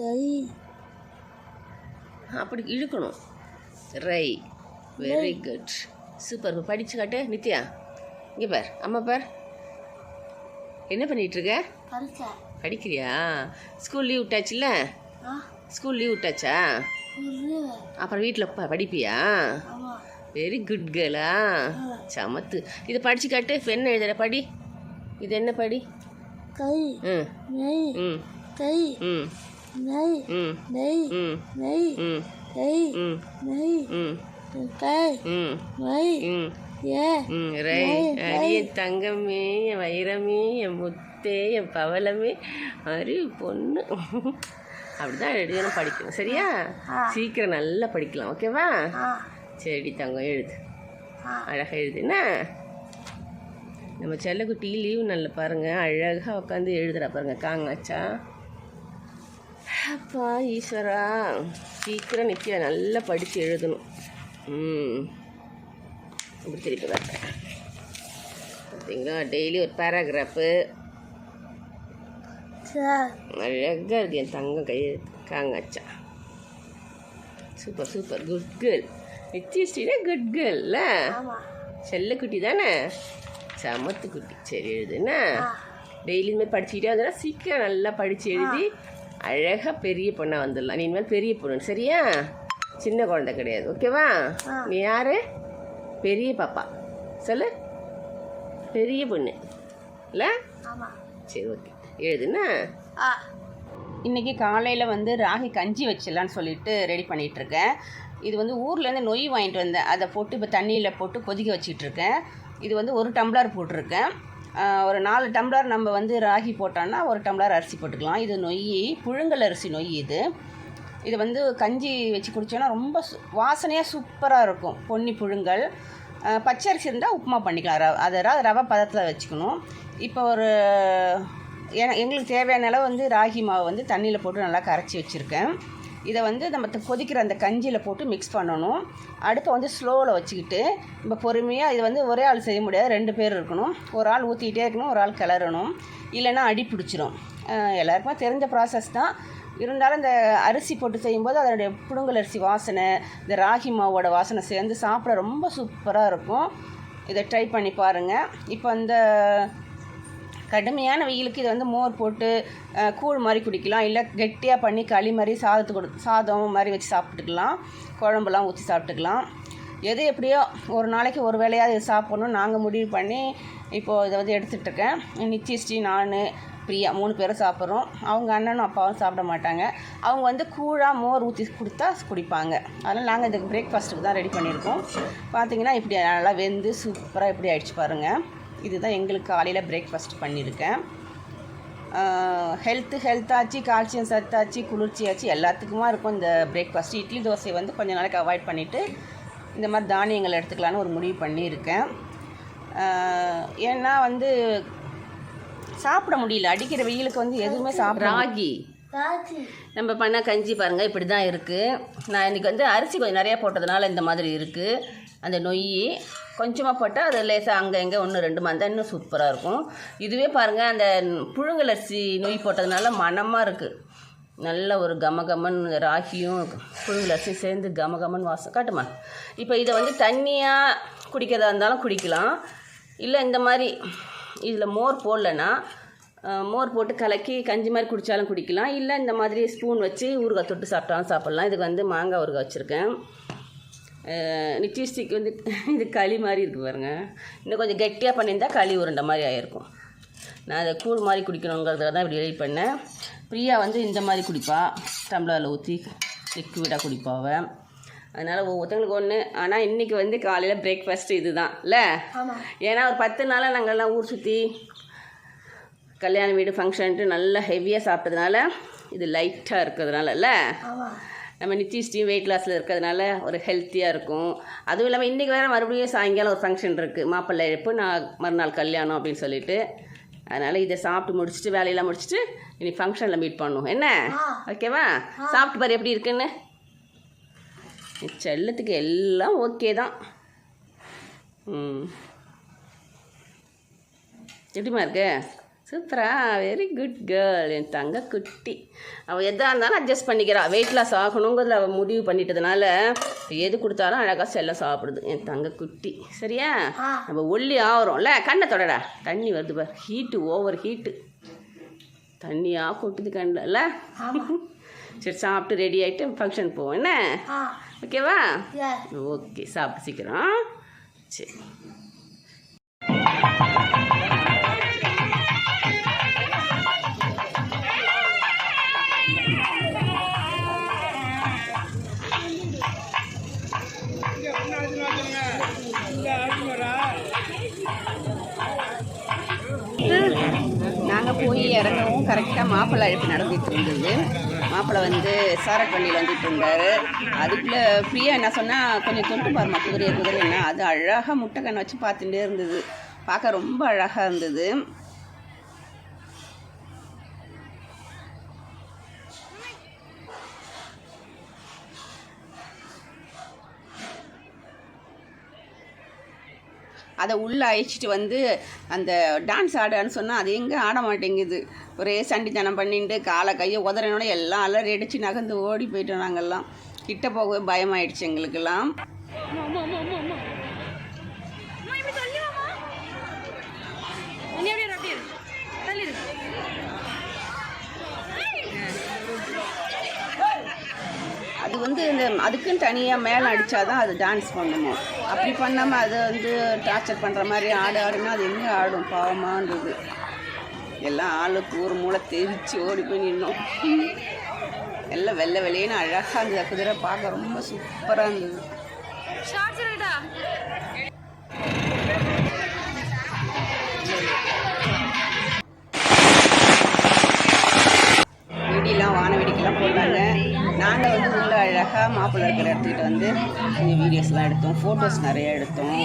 கை. அப்படி இழுக்கணும். ரை. வெரி குட் சூப்பர் படிச்சு காட்டு நித்யா. இங்கே பார் அம்மா பார். என்ன பண்ணிட்டு இருக்க பரிசா படிக்கிறியா? ஸ்கூல் லீவ் விட்டாச்சுல்ல? ஸ்கூல் லீவ் விட்டாச்சா? அப்புறம் வீட்டில் படிப்பியா? வெரி குட் கேர்ளா சமத்து. இதை படிச்சு காட்டு என்ன எழுதுற படி? இது என்ன படி? கை. ம். ம். கை. ம். நெய் நெய் நெய் நெய் ம் கை ம் நெய் ரை அரிய தங்கமே என் வைரமே என் முத்தே என் பவளமே அறிவு பொண்ணு அப்படிதான் எழுதணும் படிக்கணும் சரியா சீக்கிரம் நல்லா படிக்கலாம் ஓகேவா சரி தங்கம் எழுது. அழகாக எழுது என்ன நம்ம செல்லக்குட்டி லீவு நல்ல பாருங்க அழகாக உட்காந்து எழுதுறா பாருங்க காங்காச்சா அப்பா ஈஸ்வரா. சீக்கிரம் நிற்க நல்லா படித்து எழுதணும். ம். இப்படி திருப்பி பார்த்தீங்களா? டெய்லி ஒரு பேராகிராஃபு அழகாக இருக்கு. என் தங்கம் கை காங்காச்சா சூப்பர் சூப்பர் குட் கேர்ள் நித்யஸ்ரீனா குட் கேர்ள்ல செல்லக்குட்டி தானே? சமத்து குட்டி. சரி எழுதுனா? ஆ. டெய்லி இனிமேல் படிச்சுக்கிட்டே வந்தா சீக்கிரம் நல்லா படித்து எழுதி அழகாக பெரிய பொண்ணாக வந்துடலாம். நீ இனிமேல் பெரிய பொண்ணு சரியா? சின்ன குழந்தை கிடையாது ஓகேவா. நீ யாரு? பெரிய பாப்பா. சொல்லு. பெரிய பொண்ணு. இல்லை? ஆமா. சரி ஓகே. எழுதுனா ஆ. இன்றைக்கி காலையில் வந்து ராகி கஞ்சி வச்சிடலான்னு சொல்லிட்டு ரெடி பண்ணிகிட்ருக்கேன் இது வந்து ஊர்லேருந்து நொய் வாங்கிட்டு வந்தேன். அதை போட்டு இப்போ தண்ணியில் போட்டு கொதிக்க வச்சிட்ருக்கேன் இது வந்து ஒரு டம்ளர் போட்டிருக்கேன். ஒரு நாலு டம்ளர் நம்ம வந்து ராகி போட்டோன்னா ஒரு டம்ளர் அரிசி போட்டுக்கலாம். இது நொய் புழுங்கல் அரிசி நொய் இது. இது வந்து கஞ்சி வச்சு குடித்தோன்னா ரொம்ப சு- வாசனையாக சூப்பராக இருக்கும். பொன்னி புழுங்கல். பச்சை அரிசி இருந்தால் உப்புமா பண்ணிக்கலாம். ரவ அதை ரவை பதத்தில் வச்சுக்கணும். இப்போ ஒரு எங்களுக்கு தேவையான அளவு வந்து ராகி மாவு வந்து தண்ணியில் போட்டு நல்லா கரைச்சி வச்சுருக்கேன். இதை வந்து நம்ம கொதிக்கிற அந்த கஞ்சியில் போட்டு மிக்ஸ் பண்ணணும். அடுப்பை வந்து ஸ்லோவில் வச்சுக்கிட்டு நம்ம பொறுமையாக இது வந்து ஒரே ஆள் செய்ய முடியாது. ரெண்டு பேர் இருக்கணும். ஒரு ஆள் ஊற்றிக்கிட்டே இருக்கணும் ஒரு ஆள் கிளறணும். இல்லைன்னா அடி பிடிச்சிரும். எல்லாருக்குமே தெரிஞ்ச ப்ராசஸ் தான். இருந்தாலும் இந்த அரிசி போட்டு செய்யும்போது அதனுடைய புடுங்கல் அரிசி வாசனை இந்த ராகி மாவோட வாசனை சேர்ந்து சாப்பிட ரொம்ப சூப்பராக இருக்கும். இதை ட்ரை பண்ணி பாருங்கள் இப்போ அந்த கடுமையான வெயிலுக்கு இதை வந்து மோர் போட்டு கூழ் மாதிரி குடிக்கலாம். இல்லை கெட்டியாக பண்ணி களி மாதிரி சாதத்து கொடு சாதம் மாதிரி வச்சு சாப்பிட்டுக்கலாம். குழம்புலாம் ஊற்றி சாப்பிட்டுக்கலாம். எது எப்படியோ ஒரு நாளைக்கு ஒரு வேளையாவது இது சாப்பிட்ணும். நாங்கள் முடிவு பண்ணி இப்போது இதை வந்து எடுத்துகிட்ருக்கேன் நித்யஸ்ரீ நான் பிரியா மூணு பேரும் சாப்பிட்றோம். அவங்க அண்ணனும் அப்பாவும் சாப்பிட மாட்டாங்க. அவங்க வந்து கூழாக மோர் ஊற்றி கொடுத்தா குடிப்பாங்க. அதனால் நாங்கள் இதுக்கு பிரேக்ஃபாஸ்ட்டுக்கு தான் ரெடி பண்ணியிருக்கோம். பார்த்தீங்கன்னா இப்படி நல்லா வெந்து சூப்பராக இப்படி ஆயிடுச்சு பாருங்கள் இதுதான் எங்களுக்கு காலையில் பிரேக்ஃபாஸ்ட் பண்ணியிருக்கேன். ஹெல்த்து ஹெல்த்தாச்சு கால்சியம் சத்தாச்சு குளிர்ச்சியாச்சு எல்லாத்துக்குமா இருக்கும் இந்த பிரேக்ஃபாஸ்ட் இட்லி தோசை வந்து கொஞ்ச நாளைக்கு அவாய்ட் பண்ணிவிட்டு இந்த மாதிரி தானியங்கள் எடுத்துக்கலான்னு ஒரு முடிவு பண்ணியிருக்கேன். ஏன்னா வந்து சாப்பிட முடியல. அடிக்கிற வெயிலுக்கு வந்து எதுவுமே சாப்பிட ராகி. நம்ம பண்ண கஞ்சி பாருங்கள் இப்படி தான் இருக்குது நான் இன்றைக்கி வந்து அரிசி கொஞ்சம் நிறையா போட்டதுனால இந்த மாதிரி இருக்குது அந்த நொய் கொஞ்சமாக போட்டால் அது லேசாக அங்கே எங்கே ஒன்று ரெண்டு மந்தை இன்னும் சூப்பராக இருக்கும். இதுவே பாருங்கள் அந்த புழுங்கல் அரிசி நொய் போட்டதுனால மணமாக இருக்குது நல்ல ஒரு கமகமன் ராகியும் புழுங்கல் அரிசியும் சேர்ந்து கமகமன் வாசம். காட்டுமா? இப்போ இதை வந்து தண்ணியாக குடிக்கிறதா இருந்தாலும் குடிக்கலாம். இல்லை இந்த மாதிரி இதில் மோர் போடலன்னா மோர் போட்டு கலக்கி கஞ்சி மாதிரி குடித்தாலும் குடிக்கலாம். இல்லை இந்த மாதிரி ஸ்பூன் வச்சு ஊறுகாய் தொட்டு சாப்பிட்டாலும் சாப்பிட்லாம். இதுக்கு வந்து மாங்காய் ஊறுகாய் வச்சுருக்கேன். நிச்சயஸ்டிக்கு வந்து இது களி மாதிரி இருக்குது பாருங்க. இன்னும் கொஞ்சம் கெட்டியாக பண்ணியிருந்தா களி உருண்டை மாதிரி ஆகிருக்கும் நான் அதை கூழ் மாதிரி குடிக்கணுங்கிறதுக்காக தான் இப்படி ரெடி பண்ணேன். பிரியா வந்து இந்த மாதிரி குடிப்பா. டம்ளரில் ஊற்றி லிக்விடாக குடிப்பா அவ. அதனால் ஒவ்வொருத்தங்களுக்கு ஒன்று ஆனால் இன்றைக்கி வந்து காலையில் பிரேக்ஃபாஸ்ட்டு இது தான் இல்லை ஏன்னா ஒரு பத்து நாளாக நாங்கள்லாம் ஊர் சுற்றி கல்யாண வீடு ஃபங்க்ஷன்ட்டு நல்லா ஹெவியாக சாப்பிட்டதுனால இது லைட்டாக இருக்கிறதுனால இல்லை? நம்ம நித்திஷ்டியும் வெயிட் லாஸில் இருக்கிறதுனால ஒரு ஹெல்த்தியாக இருக்கும். அதுவும் இல்லாமல் இன்றைக்கி வேறு மறுபடியும் சாயங்காலம் ஒரு ஃபங்க்ஷன் இருக்குது மாப்பிள்ளை எழுப்பு நான் மறுநாள் கல்யாணம் அப்படின்னு சொல்லிட்டு. அதனால் இதை சாப்பிட்டு முடிச்சுட்டு வேலையெல்லாம் முடிச்சுட்டு இனி ஃபங்க்ஷனில் மீட் பண்ணும் என்ன. ஓகேவா சாப்பிட்டு பாரு எப்படி இருக்குன்னு. செல்லத்துக்கு எல்லாம் ஓகே தான். ம். எப்படிம்மா இருக்கு? சூப்பரா வெரி குட் கேர்ள் என் தங்க குட்டி. அவள் எதாக இருந்தாலும் அட்ஜஸ்ட் பண்ணிக்கிறா. வெயிட் லாஸ் ஆகணுங்கிறதுல அவள் முடிவு பண்ணிட்டதுனால எது கொடுத்தாலும் அழகாக செல்லம் சாப்பிடுது. என் தங்க குட்டி. சரியா. நம்ம ஒல்லி ஆகிறோம்ல கண்ணை தொடடா. தண்ணி வருது பார். ஹீட்டு ஓவர் ஹீட்டு தண்ணியாக கொட்டுது கண்ணில். சரி சாப்பிட்டு ரெடி ஆகிட்டு ஃபங்க்ஷன் போவோம். என்ன? ஓகேவா ஓகே சாப்பிட்டு சீக்கிரம். சரி. இறங்கவும் கரெக்டாக மாப்பிள்ளை அழைப்பு நடந்துகிட்டு இருந்தது. மாப்பிள்ளை வந்து சாரட் வண்டியில் வந்துட்டு இருந்தார். அதுக்குள்ளே ஃப்ரீயாக என்ன சொன்னால் கொஞ்சம் தொட்டு பாருமா குதிரையை குதிரைன்னா அது அழகாக முட்டைக்கண்ணை வச்சு பார்த்துட்டே இருந்தது. பார்க்க ரொம்ப அழகாக இருந்தது. அதை உள்ளே அழைச்சிட்டு வந்து அந்த டான்ஸ் ஆடான்னு சொன்னால் அது எங்கே ஆட மாட்டேங்குது. ஒரே சண்டித்தனம் பண்ணிட்டு காலை கையை உதறனோட எல்லாம் அலறி அடித்து நகர்ந்து ஓடி போயிட்டோம் நாங்கள்லாம் கிட்ட போகவே பயமாயிடுச்சு எங்களுக்கெல்லாம். அந்த அதுக்குன்னு தனியாக மேலே அடித்தா தான் அது டான்ஸ் பண்ணணும். அப்படி பண்ணாமல் அது வந்து டார்ச்சர் பண்ணுற மாதிரி ஆடு ஆடுனா அது எங்கே ஆடும்? பாவமானது எல்லாம் ஆளுக்கு ஒரு மூளை தெரிச்சு ஓடி போய் நின்னோம். எல்லாம் வெள்ளை வெளியேன்னு அழகாக இருந்தது குதிரை பார்க்க ரொம்ப சூப்பராக இருந்தது. அழகாக மாப்பிள்ளை இருக்கிற இடத்துக்கிட்ட வந்து கொஞ்சம் வீடியோஸ்லாம் எடுத்தோம். ஃபோட்டோஸ் நிறைய எடுத்தோம்.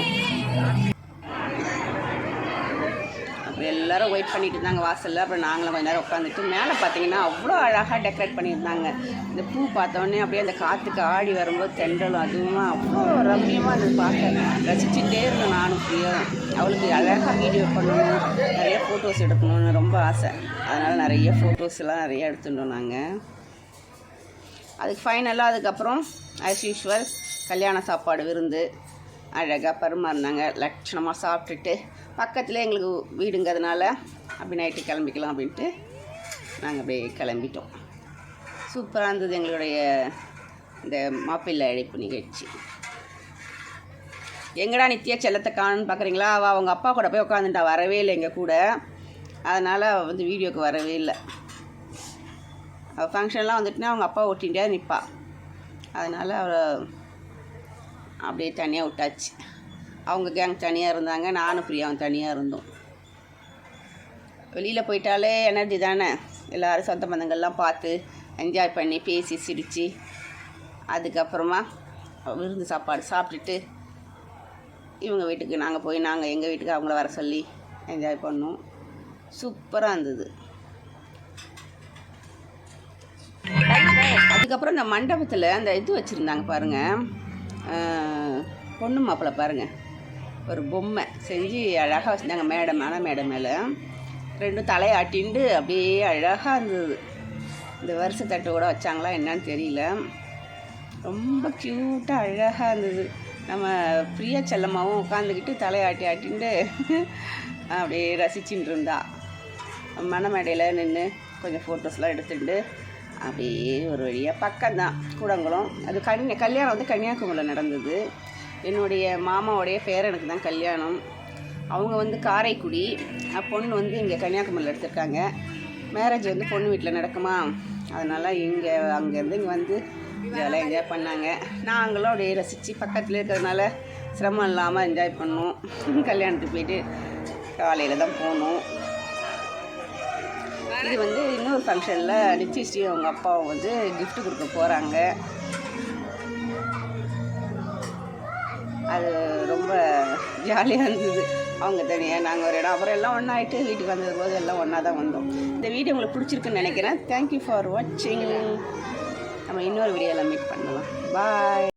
அப்புறம் எல்லோரும் வெயிட் பண்ணிட்டு இருந்தாங்க வாசலில். அப்புறம் நாங்களும் கொஞ்ச நேரம் உட்காந்துட்டு மேலே பார்த்தீங்கன்னா அவ்வளோ அழகாக டெக்கரேட் பண்ணியிருந்தாங்க. இந்த பூ பார்த்தோன்னே அப்படியே அந்த காற்றுக்கு ஆடி வரும்போது தென்றலும் அதுவும் அவ்வளோ ரம்மியமாக இருந்தது பார்க்க. ரசிச்சுட்டே இருந்தேன் நானும் ஃப்ரீயாக அவளுக்கு அழகாக வீடியோ பண்ணணும் நிறைய ஃபோட்டோஸ் எடுக்கணும்னு ரொம்ப ஆசை. அதனால் நிறைய ஃபோட்டோஸ் எல்லாம் நிறைய எடுத்துட்டோம் நாங்கள் அதுக்கு ஃபைனலாக அதுக்கப்புறம் ஆஸ் யூஷுவல் கல்யாண சாப்பாடு விருந்து. அழகாக பரிமாறினாங்க. லட்சணமாக சாப்பிட்டுட்டு பக்கத்தில் எங்களுக்கு வீடுங்கிறதுனால அப்படி நைட்டு கிளம்பிக்கலாம் அப்படின்ட்டு நாங்கள் அப்படியே கிளம்பிட்டோம். சூப்பராக இருந்தது எங்களுடைய இந்த மாப்பிள்ளை அழைப்பு நிகழ்ச்சி. எங்கடா நித்யா செல்லத்தை காணுன்னு பார்க்குறீங்களா அவள் அவங்க அப்பா கூட போய் உட்காந்துட்டா வரவே இல்லை எங்கள் கூட. அதனால் வந்து வீடியோக்கு வரவே இல்லை. அவள் ஃபங்க்ஷன்லாம் வந்துட்டுனா அவங்க அப்பா ஒட்டிகிட்டே நிற்பா அதனால் அவளை அப்படியே தனியாக விட்டாச்சு. அவங்க கேங் தனியாக இருந்தாங்க நானும் பிரியாவும் தனியாக இருந்தோம். வெளியில் போயிட்டாலே எனர்ஜி தானே. எல்லோரும் சொந்த பந்தங்கள்லாம் பார்த்து என்ஜாய் பண்ணி பேசி சிரித்து அதுக்கப்புறமா விருந்து சாப்பாடு சாப்பிட்டுட்டு இவங்க வீட்டுக்கு நாங்கள் போய் நாங்கள் எங்கள் வீட்டுக்கு அவங்கள வர சொல்லி என்ஜாய் பண்ணோம். சூப்பராக இருந்தது. அதுக்கப்புறம் இந்த மண்டபத்தில் அந்த இது வச்சுருந்தாங்க பாருங்கள் பொண்ணு மாப்பிள்ளை பாருங்கள் ஒரு பொம்மை செஞ்சு அழகாக வச்சுருந்தாங்க மேடம் மேலே மேடம் மேலே. ரெண்டும் தலையாட்டிண்டு அப்படியே அழகாக இருந்தது இந்த வருஷத்தட்டு கூட வச்சாங்களா என்னன்னு தெரியல. ரொம்ப க்யூட்டாக அழகாக இருந்தது. நம்ம பிரியா செல்லம்மாவும் உட்காந்துக்கிட்டு தலையாட்டி ஆட்டிண்டு அப்படியே ரசிச்சுட்டு இருந்தா. மணமேடையில் நின்று கொஞ்சம் ஃபோட்டோஸ்லாம் எடுத்துட்டு அப்படியே ஒரு வழியாக பக்கம்தான். கூடங்குளம். அது கன்னியா கல்யாணம் வந்து கன்னியாகுமரியில் நடந்தது. என்னுடைய மாமாவுடைய பேரனுக்கு தான் கல்யாணம். அவங்க வந்து காரைக்குடி. பொண்ணு வந்து இங்கே கன்னியாகுமரியில் எடுத்திருக்காங்க. மேரேஜ் வந்து பொண்ணு வீட்டில் நடக்குமா? அதனால் இங்கே அங்கேருந்து இங்கே வந்து ஜாலியாக என்ஜாய் பண்ணாங்க. நாங்களும் அப்படியே ரசித்து பக்கத்தில் இருக்கிறதுனால சிரமம் இல்லாமல் என்ஜாய் பண்ணோம். கல்யாணத்துக்கு போயிட்டு காலையில் தான் போனோம். இது வந்து இன்னொரு ஃபங்க்ஷனில் நிச்சயஸ்ரீ அவங்க அப்பாவும் வந்து கிஃப்ட் கொடுக்க போகிறாங்க அது ரொம்ப ஜாலியாக இருந்தது. அவங்க தனியாக நாங்கள் ஒரு இடம். அப்புறம் எல்லாம் ஒன்றாயிட்டு வீட்டுக்கு வந்தது போது எல்லாம் ஒன்றா தான் வந்தோம். இந்த வீடியோ உங்களுக்கு பிடிச்சிருக்குன்னு நினைக்கிறேன். தேங்க்யூ ஃபார் வாட்சிங் நம்ம இன்னொரு வீடியோவில் மீட் பண்ணலாம். பாய்